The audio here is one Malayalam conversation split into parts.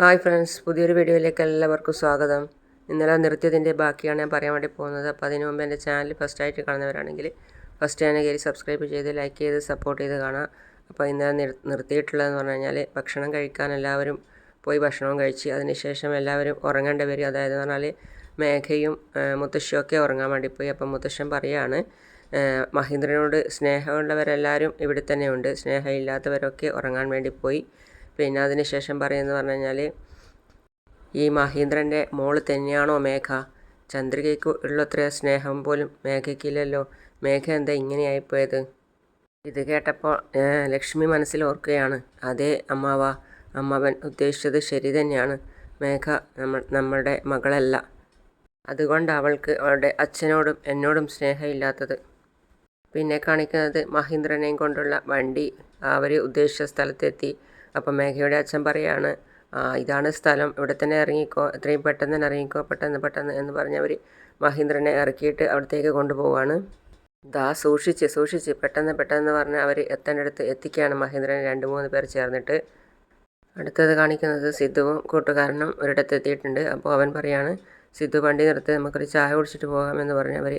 ഹായ് ഫ്രണ്ട്സ് പുതിയൊരു വീഡിയോയിലേക്ക് എല്ലാവർക്കും സ്വാഗതം. ഇന്നലെ നിർത്തിയതിന്റെ ബാക്കിയാണ് ഞാൻ പറയാൻ വേണ്ടി പോകുന്നത്. അപ്പോൾ അതിന് മുമ്പ് എന്റെ ചാനൽ ഫസ്റ്റായിട്ട് കാണുന്നവരാണെങ്കിൽ ഫസ്റ്റ് തന്നെ കയറി സബ്സ്ക്രൈബ് ചെയ്ത് ലൈക്ക് ചെയ്ത് സപ്പോർട്ട് ചെയ്ത് കാണാം. അപ്പോൾ ഇന്നലെ നിർ നിർത്തിയിട്ടുള്ളതെന്ന് പറഞ്ഞു കഴിഞ്ഞാൽ ഭക്ഷണം കഴിക്കാൻ എല്ലാവരും പോയി ഭക്ഷണവും കഴിച്ച് അതിനുശേഷം എല്ലാവരും ഉറങ്ങേണ്ടി വരും. അതായത് എന്ന് പറഞ്ഞാൽ മേഘയും മുത്തശ്ശിയും ഒക്കെ ഉറങ്ങാൻ വേണ്ടി പോയി. അപ്പം മുത്തശ്ശൻ പറയാണ് മഹീന്ദ്രനോട് സ്നേഹമുള്ളവരെല്ലാവരും ഇവിടെ തന്നെയുണ്ട് സ്നേഹമില്ലാത്തവരൊക്കെ ഉറങ്ങാൻ വേണ്ടി പോയി. പിന്നെ അതിന് ശേഷം പറയുന്നത് പറഞ്ഞു കഴിഞ്ഞാൽ ഈ മഹീന്ദ്രന്റെ മോൾ തന്നെയാണോ മേഘ? ചന്ദ്രികയ്ക്ക് ഉള്ളത്ര സ്നേഹം പോലും മേഘയ്ക്കില്ലല്ലോ. മേഘ എന്താ ഇങ്ങനെയായിപ്പോയത് ഇത് കേട്ടപ്പോൾ ലക്ഷ്മി മനസ്സിൽ ഓർക്കുകയാണ്. അതേ അമ്മാവ അമ്മാവൻ ഉദ്ദേശിച്ചത് ശരി തന്നെയാണ്. മേഘ നമ്മൾ നമ്മളുടെ മകളല്ല. അതുകൊണ്ട് അവൾക്ക് അവളുടെ അച്ഛനോടും എന്നോടും സ്നേഹമില്ലാത്തത്. പിന്നെ കാണിക്കുന്നത് മഹീന്ദ്രനെയും കൊണ്ടുള്ള വണ്ടി അവർ ഉദ്ദേശിച്ച സ്ഥലത്തെത്തി. അപ്പം മേഘയുടെ അച്ഛൻ പറയാണ് ഇതാണ് സ്ഥലം. ഇവിടെ തന്നെ ഇറങ്ങിക്കോ. എത്രയും പെട്ടെന്ന് തന്നെ ഇറങ്ങിക്കോ. പെട്ടെന്ന് പെട്ടെന്ന് എന്ന് പറഞ്ഞ് അവർ മഹീന്ദ്രനെ ഇറക്കിയിട്ട് അവിടത്തേക്ക് കൊണ്ടുപോവാണ്. ദാ സൂക്ഷിച്ച് സൂക്ഷിച്ച്. പെട്ടെന്ന് പെട്ടെന്ന് പറഞ്ഞ് അവർ എത്തേണ്ടടുത്ത് എത്തിക്കുകയാണ് മഹീന്ദ്രനെ രണ്ട് മൂന്ന് പേർ ചേർന്നിട്ട്. അടുത്തത് കാണിക്കുന്നത് സിദ്ധുവും കൂട്ടുകാരനും ഒരിടത്ത് എത്തിയിട്ടുണ്ട്. അപ്പോൾ അവൻ പറയാണ് സിദ്ധു വണ്ടി നിർത്തി. നമുക്കൊരു ചായ കുടിച്ചിട്ട് പോകാമെന്ന് പറഞ്ഞ് അവർ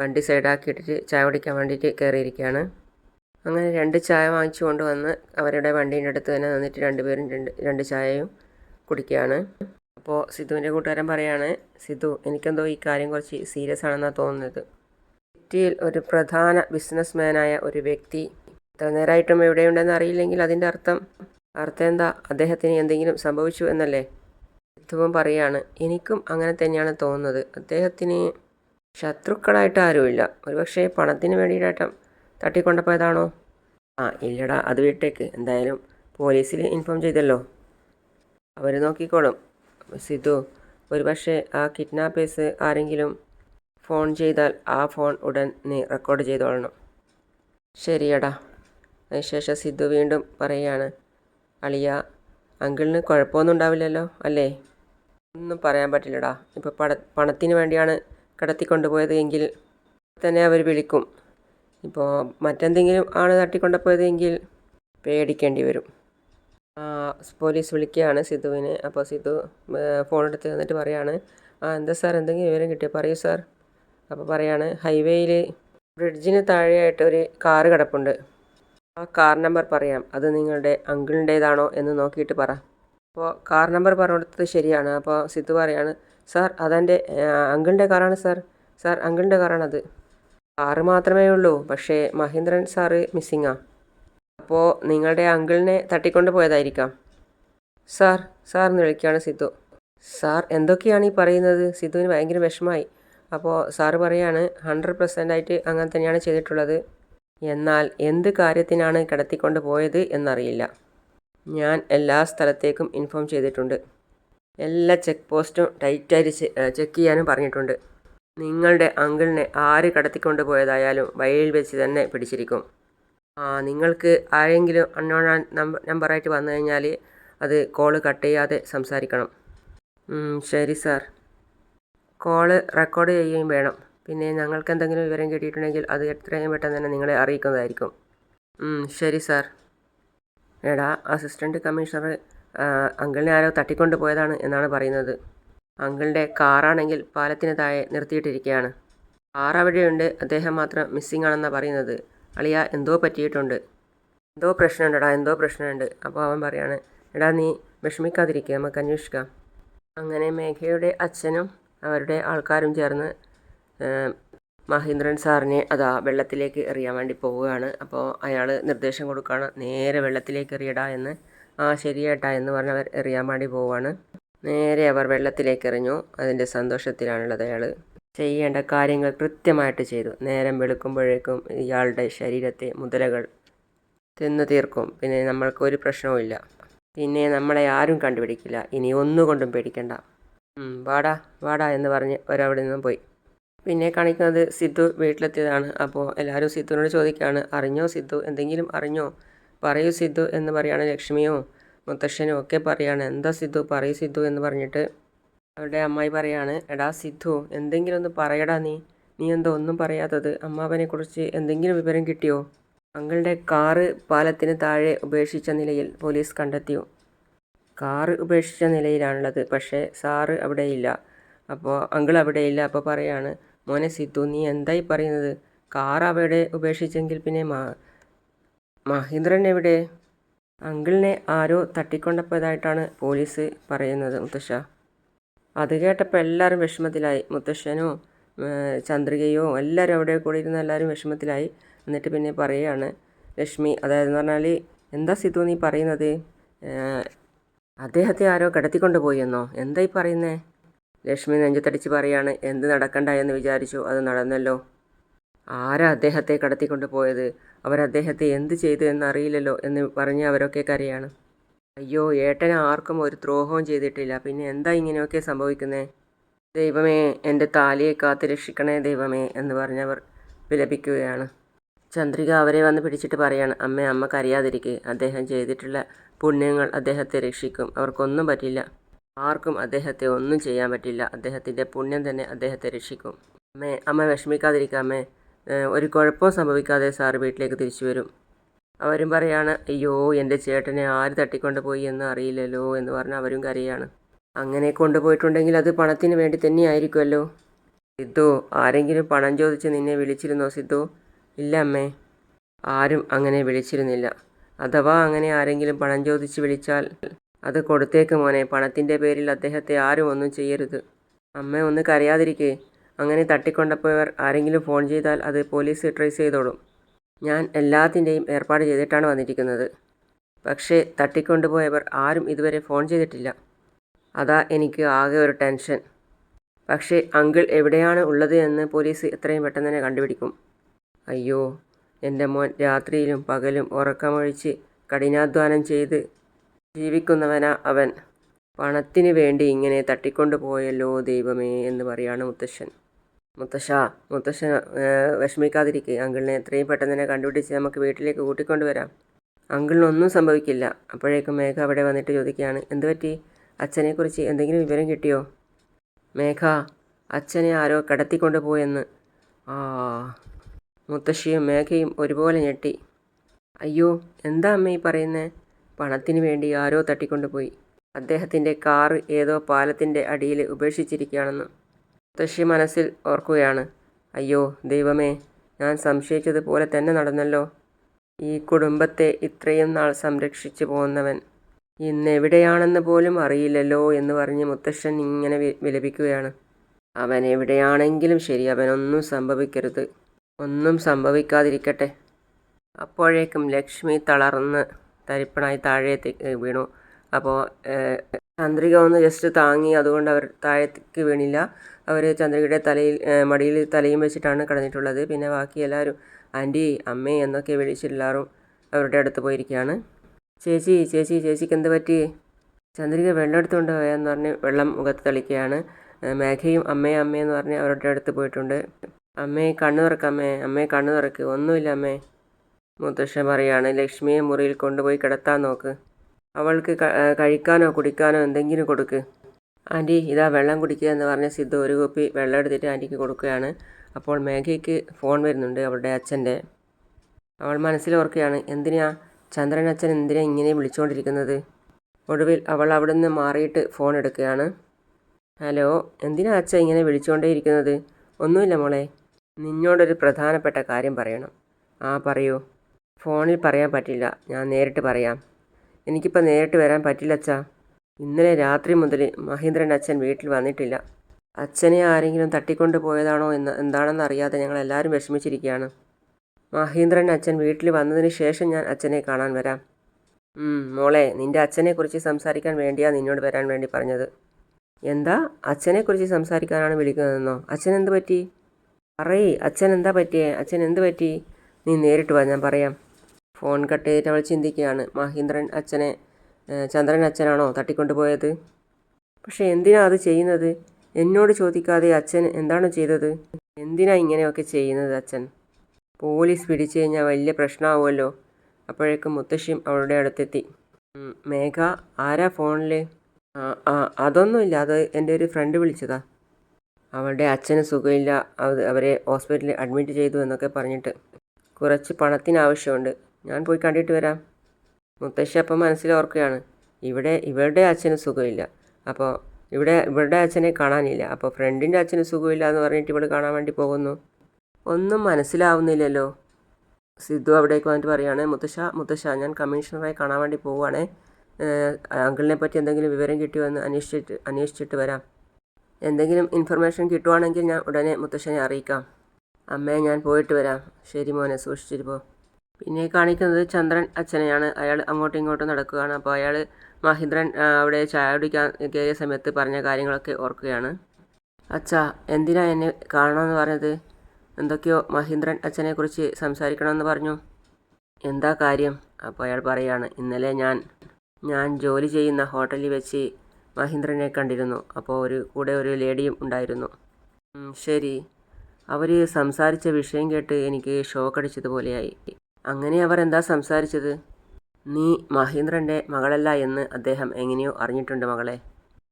വണ്ടി സൈഡാക്കിയിട്ടിട്ട് ചായ കുടിക്കാൻ വേണ്ടിയിട്ട് കയറിയിരിക്കുകയാണ്. അങ്ങനെ രണ്ട് ചായ വാങ്ങിച്ചു കൊണ്ടുവന്ന് അവരുടെ വണ്ടീന്റെ അടുത്ത് തന്നെ നിന്നിട്ട് രണ്ടുപേരും രണ്ട് രണ്ട് ചായയും കുടിക്കുകയാണ്. അപ്പോൾ സിദ്ധുവിന്റെ കൂട്ടുകാരൻ പറയാണ് സിദ്ധു എനിക്കെന്തോ ഈ കാര്യം കുറച്ച് സീരിയസ് ആണെന്നാണ് തോന്നുന്നത്. സിറ്റിയിൽ ഒരു പ്രധാന ബിസിനസ് മാനായ ഒരു വ്യക്തി ഇത്ര നേരമായിട്ടും എവിടെയുണ്ടെന്ന് അറിയില്ലെങ്കിൽ അതിന്റെ അർത്ഥം അർത്ഥം എന്താ? അദ്ദേഹത്തിന് എന്തെങ്കിലും സംഭവിച്ചു എന്നല്ലേ? സിദ്ധുവും പറയാണ് എനിക്കും അങ്ങനെ തന്നെയാണ് തോന്നുന്നത്. അദ്ദേഹത്തിന് ശത്രുക്കളായിട്ട് ആരുമില്ല. ഒരുപക്ഷേ പണത്തിന് വേണ്ടിയിട്ടായിട്ടും തട്ടിക്കൊണ്ടുപോയതാണോ ആ ഇല്ലടാ അത് വിട്ടേക്ക്. എന്തായാലും പോലീസിൽ ഇൻഫോം ചെയ്തല്ലോ. അവർ നോക്കിക്കോളും. സിദ്ധു ഒരു പക്ഷേ ആ കിഡ്നാപ്പേഴ്സ് ആരെങ്കിലും ഫോൺ ചെയ്താൽ ആ ഫോൺ ഉടൻ നീ റെക്കോർഡ് ചെയ്തോളണം. ശരിയടാ. അതിനുശേഷം സിദ്ധു വീണ്ടും പറയുകയാണ് അളിയ അങ്കിളിന് കുഴപ്പമൊന്നും ഉണ്ടാവില്ലല്ലോ അല്ലേ? ഒന്നും പറയാൻ പറ്റില്ലടാ. ഇപ്പോൾ പണ പണത്തിന് വേണ്ടിയാണ് കടത്തിക്കൊണ്ടുപോയത് എങ്കിൽ തന്നെ അവർ വിളിക്കും. ഇപ്പോൾ മറ്റെന്തെങ്കിലും ആണ് തട്ടിക്കൊണ്ടുപോയതെങ്കിൽ പേടിക്കേണ്ടി വരും. പോലീസ് വിളിക്കുകയാണ് സിധുവിനെ. അപ്പോൾ സിധു ഫോൺ എടുത്ത് തന്നിട്ട് പറയാണ് ആ എന്താ സാർ? എന്തെങ്കിലും വിവരം കിട്ടിയോ? പറയൂ സാർ. അപ്പോൾ പറയാണ് ഹൈവേയിൽ ബ്രിഡ്ജിന് താഴെയായിട്ട് ഒരു കാറ് കിടപ്പുണ്ട്. ആ കാർ നമ്പർ പറയാം. അത് നിങ്ങളുടെ അങ്കിളിന്റേതാണോ എന്ന് നോക്കിയിട്ട് പറ. അപ്പോൾ കാർ നമ്പർ പറഞ്ഞു കൊടുത്തത് ശരിയാണ്. അപ്പോൾ സിദ്ധു പറയാണ് സാർ അതെന്റെ അങ്കിളിന്റെ കാറാണ് സാർ. സാർ അങ്കിളിന്റെ കാറാണത്. കാറ് മാത്രമേ ഉള്ളൂ. പക്ഷേ മഹേന്ദ്രൻ സാറ് മിസ്സിങ്ങാ. അപ്പോൾ നിങ്ങളുടെ അങ്കിളിനെ തട്ടിക്കൊണ്ട് പോയതായിരിക്കാം. സാർ സാർ എന്ന് വിളിക്കുകയാണ് സിദ്ധു. സാർ എന്തൊക്കെയാണ് ഈ പറയുന്നത്? സിദ്ധുവിന് ഭയങ്കര വിഷമമായി. അപ്പോൾ സാറ് പറയാണ് ഹൺഡ്രഡ് പെർസെന്റ് ആയിട്ട് അങ്ങനെ തന്നെയാണ് ചെയ്തിട്ടുള്ളത്. എന്നാൽ എന്ത് കാര്യത്തിനാണ് കിടത്തിക്കൊണ്ട് പോയത് എന്നറിയില്ല. ഞാൻ എല്ലാ സ്ഥലത്തേക്കും ഇൻഫോം ചെയ്തിട്ടുണ്ട്. എല്ലാ ചെക്ക് പോസ്റ്റും ടൈറ്റായിട്ട് ചെക്ക് ചെയ്യാനും പറഞ്ഞിട്ടുണ്ട്. നിങ്ങളുടെ അങ്കിളിനെ ആര് കടത്തിക്കൊണ്ട് പോയതായാലും വഴിയിൽ വെച്ച് തന്നെ പിടിച്ചിരിക്കും. ആ നിങ്ങൾക്ക് ആരെങ്കിലും അൺനോൺ നമ്പറായിട്ട് വന്നു കഴിഞ്ഞാൽ അത് കോൾ കട്ട് ചെയ്യാതെ സംസാരിക്കണം. ശരി സാർ. കോൾ റെക്കോർഡ് ചെയ്യുകയും വേണം. പിന്നെ ഞങ്ങൾക്ക് എന്തെങ്കിലും വിവരം കിട്ടിയിട്ടുണ്ടെങ്കിൽ അത് എത്രയും പെട്ടെന്ന് തന്നെ നിങ്ങളെ അറിയിക്കുന്നതായിരിക്കും. ശരി സാർ. എടാ അസിസ്റ്റന്റ് കമ്മീഷണർ അങ്കിളിനെ ആരോ തട്ടിക്കൊണ്ട് പോയതാണ് എന്നാണ് പറയുന്നത്. അങ്കിളിന്റെ കാറാണെങ്കിൽ പാലത്തിന് താഴെ നിർത്തിയിട്ടിരിക്കുകയാണ് കാർ അവിടെയുണ്ട്. അദ്ദേഹം മാത്രം മിസ്സിംഗ് ആണെന്നാണ് പറയുന്നത്. അളിയ എന്തോ പറ്റിയിട്ടുണ്ട്. എന്തോ പ്രശ്നമുണ്ടടാ എന്തോ പ്രശ്നമുണ്ട്. അപ്പോൾ അവൻ പറയാണ് എടാ നീ വിഷമിക്കാതിരിക്കുക നമുക്ക് അന്വേഷിക്കാം. അങ്ങനെ മേഘയുടെ അച്ഛനും അവരുടെ ആൾക്കാരും ചേർന്ന് മഹേന്ദ്രൻ സാറിനെ അതാ വെള്ളത്തിലേക്ക് എറിയാൻ വേണ്ടി പോവുകയാണ്. അപ്പോൾ അയാൾ നിർദ്ദേശം കൊടുക്കുകയാണ് നേരെ വെള്ളത്തിലേക്ക് എറിയടാ എന്ന്. ആ ശരിയേട്ടാ എന്ന് പറഞ്ഞവർ എറിയാൻ വേണ്ടി പോവുകയാണ്. നേരെ അവർ വെള്ളത്തിലേക്ക് എറിഞ്ഞു അതിന്റെ സന്തോഷത്തിലാണുള്ളത് അയാൾ ചെയ്യേണ്ട കാര്യങ്ങൾ കൃത്യമായിട്ട് ചെയ്തു. നേരം വെളുക്കുമ്പോഴേക്കും ഇയാളുടെ ശരീരത്തെ മുതലകൾ തിന്നു തീർക്കും. പിന്നെ നമ്മൾക്ക് ഒരു പ്രശ്നവുമില്ല പിന്നെ നമ്മളെ ആരും കണ്ടുപിടിക്കില്ല. ഇനി ഒന്നുകൊണ്ടും പേടിക്കണ്ട. വാടാ വാടാ എന്ന് പറഞ്ഞ് ഒരവിടെ നിന്നും പോയി. പിന്നെ കാണിക്കുന്നത് സിദ്ധു വീട്ടിലെത്തിയതാണ്. അപ്പോൾ എല്ലാവരും സിദ്ധുവിനോട് ചോദിക്കുകയാണ്. അറിഞ്ഞോ സിദ്ധു? എന്തെങ്കിലും അറിഞ്ഞോ? പറയൂ സിദ്ധു എന്ന് പറയുകയാണ് ലക്ഷ്മിയോ. മുത്തശ്ശനും ഒക്കെ പറയാണ് എന്താ സിദ്ധു? പറയൂ സിദ്ധു എന്ന് പറഞ്ഞിട്ട് അവരുടെ അമ്മായി പറയാണ് എടാ സിദ്ധു എന്തെങ്കിലും ഒന്ന് പറയടാ നീ. നീ എന്താ ഒന്നും പറയാത്തത്. അമ്മാവനെക്കുറിച്ച് എന്തെങ്കിലും വിവരം കിട്ടിയോ? അങ്ങളുടെ കാറ് പാലത്തിന് താഴെ ഉപേക്ഷിച്ച നിലയിൽ പോലീസ് കണ്ടെത്തിയോ? കാറ് ഉപേക്ഷിച്ച നിലയിലാണുള്ളത്. പക്ഷേ സാറ് അവിടെയില്ല. അപ്പോൾ അങ്കിൾ അവിടെയില്ല. അപ്പോൾ പറയാണ് മോനെ സിദ്ധു നീ എന്തായി പറയുന്നത്? കാർ അവിടെ ഉപേക്ഷിച്ചെങ്കിൽ പിന്നെ മഹേന്ദ്രൻ എവിടെ? അങ്കിളിനെ ആരോ തട്ടിക്കൊണ്ടപ്പോയതായിട്ടാണ് പോലീസ് പറയുന്നത് മുത്തശ്ശ. അത് കേട്ടപ്പോൾ എല്ലാവരും വിഷമത്തിലായി. മുത്തശ്ശനോ ചന്ദ്രികയോ എല്ലാവരും അവിടെ കൂടി ഇരുന്ന എല്ലാവരും വിഷമത്തിലായി. എന്നിട്ട് പിന്നെ പറയുകയാണ് ലക്ഷ്മി അതായത് പറഞ്ഞാൽ എന്താ സിതു നീ പറയുന്നത്? അദ്ദേഹത്തെ ആരോ കിടത്തിക്കൊണ്ട് പോയെന്നോ എന്തായി പറയുന്നേ? ലക്ഷ്മി നെഞ്ചത്തടിച്ച് പറയാണ് എന്ത് നടക്കണ്ട എന്ന് വിചാരിച്ചു. അത് നടന്നല്ലോ. ആരാ അദ്ദേഹത്തെ കടത്തിക്കൊണ്ട് പോയത്? അവരദ്ദേഹത്തെ എന്ത് ചെയ്തു എന്നറിയില്ലല്ലോ എന്ന് പറഞ്ഞ് അവരൊക്കെ കരയാണ്. അയ്യോ ഏട്ടന് ആർക്കും ഒരു ദ്രോഹവും ചെയ്തിട്ടില്ല. പിന്നെ എന്താ ഇങ്ങനെയൊക്കെ സംഭവിക്കുന്നേ? ദൈവമേ എന്റെ താലിയെ കാത്ത് രക്ഷിക്കണേ ദൈവമേ എന്ന് പറഞ്ഞവർ വിലപിക്കുകയാണ്. ചന്ദ്രിക അവരെ വന്ന് പിടിച്ചിട്ട് പറയാണ് അമ്മ അമ്മ കരയാതിരിക്കെ അദ്ദേഹം ചെയ്തിട്ടുള്ള പുണ്യങ്ങൾ അദ്ദേഹത്തെ രക്ഷിക്കും. അവർക്കൊന്നും പറ്റില്ല. ആർക്കും അദ്ദേഹത്തെ ഒന്നും ചെയ്യാൻ പറ്റില്ല. അദ്ദേഹത്തിന്റെ പുണ്യം തന്നെ അദ്ദേഹത്തെ രക്ഷിക്കും. അമ്മേ അമ്മ ഏഹ് ഒരു കുഴപ്പവും സംഭവിക്കാതെ സാറ് വീട്ടിലേക്ക് തിരിച്ചു വരും. അവരും പറയാണ് അയ്യോ എന്റെ ചേട്ടനെ ആര് തട്ടിക്കൊണ്ട് പോയി എന്ന് അറിയില്ലല്ലോ എന്ന് പറഞ്ഞ് അവരും കരയാണ്. അങ്ങനെ കൊണ്ടുപോയിട്ടുണ്ടെങ്കിൽ അത് പണത്തിന് വേണ്ടി തന്നെയായിരിക്കുമല്ലോ. സിദ്ധു ആരെങ്കിലും പണം ചോദിച്ച് നിന്നെ വിളിച്ചിരുന്നോ സിദ്ധു? ഇല്ല അമ്മേ. ആരും അങ്ങനെ വിളിച്ചിരുന്നില്ല. അഥവാ അങ്ങനെ ആരെങ്കിലും പണം ചോദിച്ച് വിളിച്ചാൽ അത് കൊടുത്തേക്ക് മോനെ. പണത്തിന്റെ പേരിൽ അദ്ദേഹത്തെ ആരും ഒന്നും ചെയ്യരുത്. അമ്മ ഒന്ന് കരയാതിരിക്കേ. അങ്ങനെ തട്ടിക്കൊണ്ടപ്പോയവർ ആരെങ്കിലും ഫോൺ ചെയ്താൽ അത് പോലീസ് ട്രേസ് ചെയ്തോളും. ഞാൻ എല്ലാത്തിന്റെയും ഏർപ്പാട് ചെയ്തിട്ടാണ് വന്നിരിക്കുന്നത്. പക്ഷേ തട്ടിക്കൊണ്ടുപോയവർ ആരും ഇതുവരെ ഫോൺ ചെയ്തിട്ടില്ല. അതാ എനിക്ക് ആകെ ഒരു ടെൻഷൻ. പക്ഷേ അങ്കിൾ എവിടെയാണ് ഉള്ളത് എന്ന് പോലീസ് എത്രയും പെട്ടെന്ന് തന്നെ കണ്ടുപിടിക്കും. അയ്യോ എന്റെ മോൻ രാത്രിയിലും പകലും ഉറക്കമൊഴിച്ച് കഠിനാധ്വാനം ചെയ്ത് ജീവിക്കുന്നവനാ അവൻ. പണത്തിന് വേണ്ടി ഇങ്ങനെ തട്ടിക്കൊണ്ടു പോയല്ലോ ദൈവമേ എന്ന് പറയാണ് മുത്തശ്ശൻ. മുത്തശ്ശ മുത്തശ്ശ വിഷമിക്കാതിരിക്കുക അങ്കിളിനെ എത്രയും പെട്ടെന്ന് തന്നെ കണ്ടുപിടിച്ച് നമുക്ക് വീട്ടിലേക്ക് കൂട്ടിക്കൊണ്ടുവരാം. അങ്കിളിനൊന്നും സംഭവിക്കില്ല. അപ്പോഴേക്കും മേഘ അവിടെ വന്നിട്ട് ചോദിക്കുകയാണ് എന്ത് പറ്റി? അച്ഛനെക്കുറിച്ച് എന്തെങ്കിലും വിവരം കിട്ടിയോ? മേഘ അച്ഛനെ ആരോ കടത്തിക്കൊണ്ട് പോയെന്ന്. ആ മുത്തശ്ശിയും മേഘയും ഒരുപോലെ ഞെട്ടി. അയ്യോ എന്താ അമ്മ ഈ പറയുന്നേ? പണത്തിന് വേണ്ടി ആരോ തട്ടിക്കൊണ്ടുപോയി. അദ്ദേഹത്തിന്റെ കാറ് ഏതോ പാലത്തിന്റെ അടിയിൽ ഉപേക്ഷിച്ചിരിക്കുകയാണെന്ന്. മുത്തശ്ശി മനസ്സിൽ ഓർക്കുകയാണ്. അയ്യോ ദൈവമേ ഞാൻ സംശയിച്ചതുപോലെ തന്നെ നടന്നല്ലോ. ഈ കുടുംബത്തെ ഇത്രയും നാൾ സംരക്ഷിച്ചു പോന്നവൻ ഇന്ന് എവിടെയാണെന്ന് പോലും അറിയില്ലല്ലോ എന്ന് പറഞ്ഞ് മുത്തശ്ശൻ ഇങ്ങനെ വിലപിക്കുകയാണ്. അവൻ എവിടെയാണെങ്കിലും ശരി അവനൊന്നും സംഭവിക്കരുത്. ഒന്നും സംഭവിക്കാതിരിക്കട്ടെ. അപ്പോഴേക്കും ലക്ഷ്മി തളർന്ന് തരിപ്പണായി താഴേക്ക് വീണു. അപ്പോൾ ചന്ദ്രിക ഒന്ന് ജസ്റ്റ് താങ്ങി അതുകൊണ്ട് അവർ താഴേക്ക് വീണില്ല. അവർ ചന്ദ്രികയുടെ തലയിൽ മടിയിൽ തലയും വെച്ചിട്ടാണ് കിടന്നിട്ടുള്ളത്. പിന്നെ ബാക്കി എല്ലാവരും ആന്റി അമ്മേ എന്നൊക്കെ വിളിച്ചെല്ലാവരും അവരുടെ അടുത്ത് പോയിരിക്കുകയാണ്. ചേച്ചി ചേച്ചി ചേച്ചിക്ക് എന്ത് പറ്റി? ചന്ദ്രിക വെള്ളം എടുത്തുകൊണ്ട് പോയെന്ന് പറഞ്ഞ് വെള്ളം മുഖത്ത് തളിക്കുകയാണ്. മേഘയും അമ്മേ അമ്മയെന്ന് പറഞ്ഞ് അവരുടെ അടുത്ത് പോയിട്ടുണ്ട്. അമ്മേ കണ്ണു തുറക്കമ്മേ അമ്മേ. കണ്ണു തുറക്ക്. ഒന്നുമില്ല അമ്മേ. മുത്തശ്ശൻ പറയാണ് ലക്ഷ്മിയെ മുറിയിൽ കൊണ്ടുപോയി കിടത്താൻ നോക്ക്. അവൾക്ക് കഴിക്കാനോ കുടിക്കാനോ എന്തെങ്കിലും കൊടുക്ക്. ആന്റി ഇതാ വെള്ളം കുടിക്കുക എന്ന് പറഞ്ഞ സിദ്ധു ഒരു കുപ്പി വെള്ളം എടുത്തിട്ട് ആന്റിക്ക് കൊടുക്കുകയാണ്. അപ്പോൾ മേഘയ്ക്ക് ഫോൺ വരുന്നുണ്ട് അവളുടെ അച്ഛന്റെ. അവൾ മനസ്സിലോർക്കുകയാണ് എന്തിനാ? ചന്ദ്രൻ അച്ഛൻ എന്തിനാ ഇങ്ങനെ വിളിച്ചുകൊണ്ടിരിക്കുന്നത്? ഒടുവിൽ അവൾ അവിടെ നിന്ന് മാറിയിട്ട് ഫോൺ എടുക്കുകയാണ്. ഹലോ എന്തിനാ അച്ഛൻ ഇങ്ങനെ വിളിച്ചുകൊണ്ടേയിരിക്കുന്നത്? ഒന്നുമില്ല മോളെ നിന്നോടൊരു പ്രധാനപ്പെട്ട കാര്യം പറയണം. ആ പറയൂ. ഫോണിൽ പറയാൻ പറ്റില്ല ഞാൻ നേരിട്ട് പറയാം. എനിക്കിപ്പോൾ നേരിട്ട് വരാൻ പറ്റില്ല അച്ഛാ. ഇന്നലെ രാത്രി മുതൽ മഹേന്ദ്രൻ അച്ഛൻ വീട്ടിൽ വന്നിട്ടില്ല. അച്ഛനെ ആരെങ്കിലും തട്ടിക്കൊണ്ട് പോയതാണോ എന്ന് എന്താണെന്ന് അറിയാതെ ഞങ്ങൾ എല്ലാവരും വിഷമിച്ചിരിക്കുകയാണ്. മഹേന്ദ്രൻ അച്ഛൻ വീട്ടിൽ വന്നതിന് ശേഷം ഞാൻ അച്ഛനെ കാണാൻ വരാം. മോളെ നിന്റെ അച്ഛനെക്കുറിച്ച് സംസാരിക്കാൻ വേണ്ടിയാ നിന്നോട് വരാൻ വേണ്ടി പറഞ്ഞത്. എന്താ? അച്ഛനെക്കുറിച്ച് സംസാരിക്കാനാണ് വിളിക്കുന്നതെന്നോ? അച്ഛൻ എന്ത് പറ്റി? പറയി അച്ഛൻ എന്താ പറ്റിയേ? അച്ഛൻ എന്ത് പറ്റി? നീ നേരിട്ട് വാ ഞാൻ പറയാം. ഫോൺ കട്ട് ചെയ്തിട്ട് അവൾ ചിന്തിക്കുകയാണ്. മഹീന്ദ്രൻ അച്ഛനെ ചന്ദ്രൻ അച്ഛനാണോ തട്ടിക്കൊണ്ടുപോയത്? പക്ഷെ എന്തിനാ അത് ചെയ്യുന്നത്? എന്നോട് ചോദിക്കാതെ അച്ഛൻ എന്താണ് ചെയ്തത്? എന്തിനാ ഇങ്ങനെയൊക്കെ ചെയ്യുന്നത് അച്ഛൻ? പോലീസ് പിടിച്ചു കഴിഞ്ഞാൽ വലിയ പ്രശ്നമാവുമല്ലോ അപ്പോഴേക്കും മുത്തശ്ശിയും അവളുടെ അടുത്തെത്തി. മേഘ ആരാ ഫോണിൽ അതൊന്നുമില്ല. അത് എന്റെ ഒരു ഫ്രണ്ട് വിളിച്ചതാ. അവളുടെ അച്ഛന് സുഖമില്ല. അവരെ ഹോസ്പിറ്റലിൽ അഡ്മിറ്റ് ചെയ്തു എന്നൊക്കെ പറഞ്ഞിട്ട് കുറച്ച് പണത്തിന് ആവശ്യമുണ്ട്. ഞാൻ പോയി കണ്ടിട്ട് വരാം. മുത്തശ്ശി അപ്പം മനസ്സിലോർക്കുകയാണ് ഇവിടെ ഇവരുടെ അച്ഛന് സുഖമില്ല. അപ്പോൾ ഇവിടെ ഇവരുടെ അച്ഛനെ കാണാനില്ല. അപ്പോൾ ഫ്രണ്ടിന്റെ അച്ഛന് സുഖമില്ല എന്ന് പറഞ്ഞിട്ട് ഇവിടെ കാണാൻ വേണ്ടി പോകുന്നു? ഒന്നും മനസ്സിലാവുന്നില്ലല്ലോ. സിദ്ധു അവിടേക്ക് വന്നിട്ട് പറയുകയാണ് മുത്തശ്ശ മുത്തശ്ശ ഞാൻ കമ്മീഷണറായി കാണാൻ വേണ്ടി പോവുകയാണേ. അങ്കിളിനെ പറ്റി എന്തെങ്കിലും വിവരം കിട്ടിയോ എന്ന് അന്വേഷിച്ചിട്ട് അന്വേഷിച്ചിട്ട് വരാം. എന്തെങ്കിലും ഇൻഫർമേഷൻ കിട്ടുവാണെങ്കിൽ ഞാൻ ഉടനെ മുത്തശ്ശനെ അറിയിക്കാം. അമ്മയെ ഞാൻ പോയിട്ട് വരാം. ശരി മോനെ സൂക്ഷിച്ചിരിപ്പോ പിന്നെ കാണിക്കുന്നത് ചന്ദ്രൻ അച്ഛനെയാണ്. അയാൾ അങ്ങോട്ടും ഇങ്ങോട്ടും നടക്കുകയാണ്. അപ്പോൾ അയാൾ മഹീന്ദ്രൻ അവിടെ ചായ കുടിക്കാൻ കയറിയ സമയത്ത് പറഞ്ഞ കാര്യങ്ങളൊക്കെ ഓർക്കുകയാണ്. അച്ഛാ എന്തിനാ എന്നെ കാണണമെന്ന് പറഞ്ഞത്? എന്തൊക്കെയോ മഹീന്ദ്രൻ അച്ഛനെക്കുറിച്ച് സംസാരിക്കണമെന്ന് പറഞ്ഞു. എന്താ കാര്യം? അപ്പോൾ അയാൾ പറയാണ് ഇന്നലെ ഞാൻ ഞാൻ ജോലി ചെയ്യുന്ന ഹോട്ടലിൽ വെച്ച് മഹീന്ദ്രനെ കണ്ടിരുന്നു. അപ്പോൾ ഒരു കൂടെ ഒരു ലേഡിയും ഉണ്ടായിരുന്നു. ശരി. അവർ സംസാരിച്ച വിഷയം കേട്ട് എനിക്ക് ഷോക്ക് അടിച്ചതുപോലെയായി. അങ്ങനെ അവർ എന്താ സംസാരിച്ചത്? നീ മഹീന്ദ്രന്റെ മകളല്ല എന്ന് അദ്ദേഹം എങ്ങനെയോ അറിഞ്ഞിട്ടുണ്ട് മകളെ.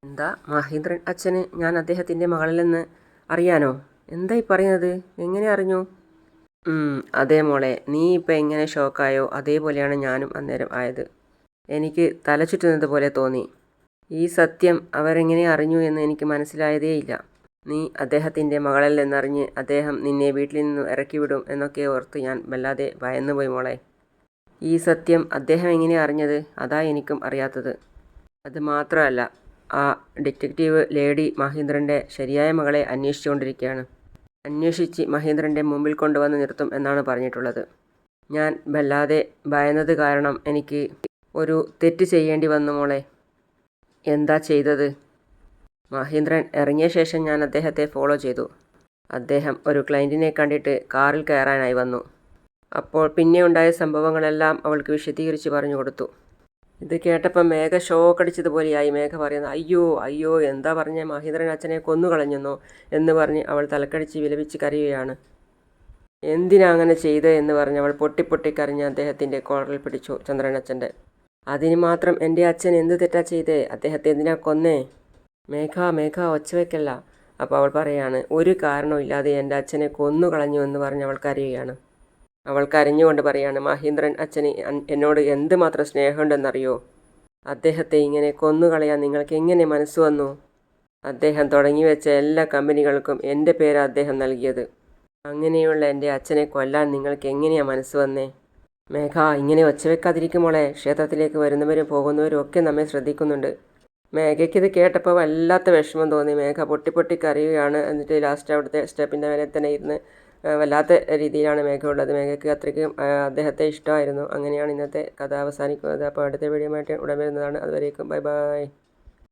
എന്താ മഹേന്ദ്രൻ അച്ഛന് ഞാൻ അദ്ദേഹത്തിന്റെ മകളല്ലെന്ന് അറിയാനോ? എന്തായി പറയുന്നത്? എങ്ങനെ അറിഞ്ഞു? അതേ മോളെ. നീ ഇപ്പം എങ്ങനെ ഷോക്കായോ? അതേപോലെയാണ് ഞാനും അന്നേരം ആയത്. എനിക്ക് തല ചുറ്റുന്നത് പോലെ തോന്നി. ഈ സത്യം അവരെങ്ങനെ അറിഞ്ഞു എന്ന് എനിക്ക് മനസ്സിലായതേയില്ല. നീ അദ്ദേഹത്തിന്റെ മകളല്ലെന്നറിഞ്ഞ് അദ്ദേഹം നിന്നെ വീട്ടിൽ നിന്ന് ഇറക്കിവിടും എന്നൊക്കെ ഓർത്ത് ഞാൻ വല്ലാതെ ഭയന്നുപോയി മോളെ. ഈ സത്യം അദ്ദേഹം എങ്ങനെ അറിഞ്ഞത്? അതാ എനിക്കും അറിയാത്തത്. അത് മാത്രമല്ല ആ ഡിറ്റക്റ്റീവ് ലേഡി മഹീന്ദ്രന്റെ ശരിയായ മകളെ അന്വേഷിച്ചുകൊണ്ടിരിക്കുകയാണ്. അന്വേഷിച്ച് മഹീന്ദ്രന്റെ മുമ്പിൽ കൊണ്ടുവന്ന് നിർത്തും എന്നാണ് പറഞ്ഞിട്ടുള്ളത്. ഞാൻ വല്ലാതെ ഭയന്നത് കാരണം എനിക്ക് ഒരു തെറ്റ് ചെയ്യേണ്ടി വന്നു മോളെ. എന്താ ചെയ്തത്? മഹീന്ദ്രൻ ഇറങ്ങിയ ശേഷം ഞാൻ അദ്ദേഹത്തെ ഫോളോ ചെയ്തു. അദ്ദേഹം ഒരു ക്ലയന്റിനെ കണ്ടിട്ട് കാറിൽ കയറാനായി വന്നു. അപ്പോൾ പിന്നെ ഉണ്ടായ സംഭവങ്ങളെല്ലാം അവൾക്ക് വിശദീകരിച്ച് പറഞ്ഞു കൊടുത്തു. ഇത് കേട്ടപ്പോൾ മേഘ ഷോക്കടിച്ചതുപോലെയായി മേഘ പറയുന്നു അയ്യോ അയ്യോ എന്താ പറഞ്ഞ? മഹീന്ദ്രൻ അച്ഛനെ കൊന്നുകളഞ്ഞെന്നോ എന്ന് പറഞ്ഞ് അവൾ തലക്കടിച്ച് വിലപിച്ച് കരയുകയാണ്. എന്തിനാ അങ്ങനെ ചെയ്ത്? എന്ന് പറഞ്ഞ് അവൾ പൊട്ടിപ്പൊട്ടി കരഞ്ഞ് അദ്ദേഹത്തിന്റെ കോളറിൽ പിടിച്ചു ചന്ദ്രനച്ഛന്റെ അതിന് മാത്രം എന്റെ അച്ഛൻ എന്ത് തെറ്റാ ചെയ്തേ? അദ്ദേഹത്തെ എന്തിനാ കൊന്നേ? മേഘ മേഘ ഒച്ച വെക്കല്ല. അപ്പോൾ അവൾ പറയാണ് ഒരു കാരണമില്ലാതെ എന്റെ അച്ഛനെ കൊന്നുകളഞ്ഞു എന്ന് പറഞ്ഞ് അവൾ കരയുകയാണ്. അവൾ കരഞ്ഞുകൊണ്ട് പറയാണ് മഹീന്ദ്രൻ അച്ഛന് എന്നോട് എന്തുമാത്രം സ്നേഹമുണ്ടെന്നറിയോ? അദ്ദേഹത്തെ ഇങ്ങനെ കൊന്നുകളയാൻ നിങ്ങൾക്ക് എങ്ങനെ മനസ്സ് വന്നു? അദ്ദേഹം തുടങ്ങി വെച്ച എല്ലാ കമ്പനികൾക്കും എന്റെ പേര് അദ്ദേഹം നൽകിയത്. അങ്ങനെയുള്ള എന്റെ അച്ഛനെ കൊല്ലാൻ നിങ്ങൾക്ക് എങ്ങനെയാണ് മനസ്സ് വന്നേ? മേഘ ഇങ്ങനെ ഒച്ച മോളെ. ക്ഷേത്രത്തിലേക്ക് വരുന്നവരും പോകുന്നവരും ഒക്കെ നമ്മെ ശ്രദ്ധിക്കുന്നുണ്ട്. മേഘയ്ക്ക് ഇത് കേട്ടപ്പോൾ വല്ലാത്ത വിഷമം തോന്നി. മേഘ പൊട്ടി പൊട്ടി കരയുകയാണ്. എന്നിട്ട് ലാസ്റ്റ് അവിടുത്തെ സ്റ്റെപ്പിന്റെ മേലെ തന്നെ ഇരുന്ന് വല്ലാത്ത രീതിയിലാണ് മേഘ ഉള്ളത്. മേഘയ്ക്ക് അത്രയ്ക്കും അദ്ദേഹത്തെ ഇഷ്ടമായിരുന്നു. അങ്ങനെയാണ് ഇന്നത്തെ കഥ അവസാനിക്കുന്നത്. അപ്പോൾ അടുത്ത വീഡിയോ ആയിട്ട് ഉടൻ വരുന്നതാണ്. അതുവരേക്കും. Bye bye.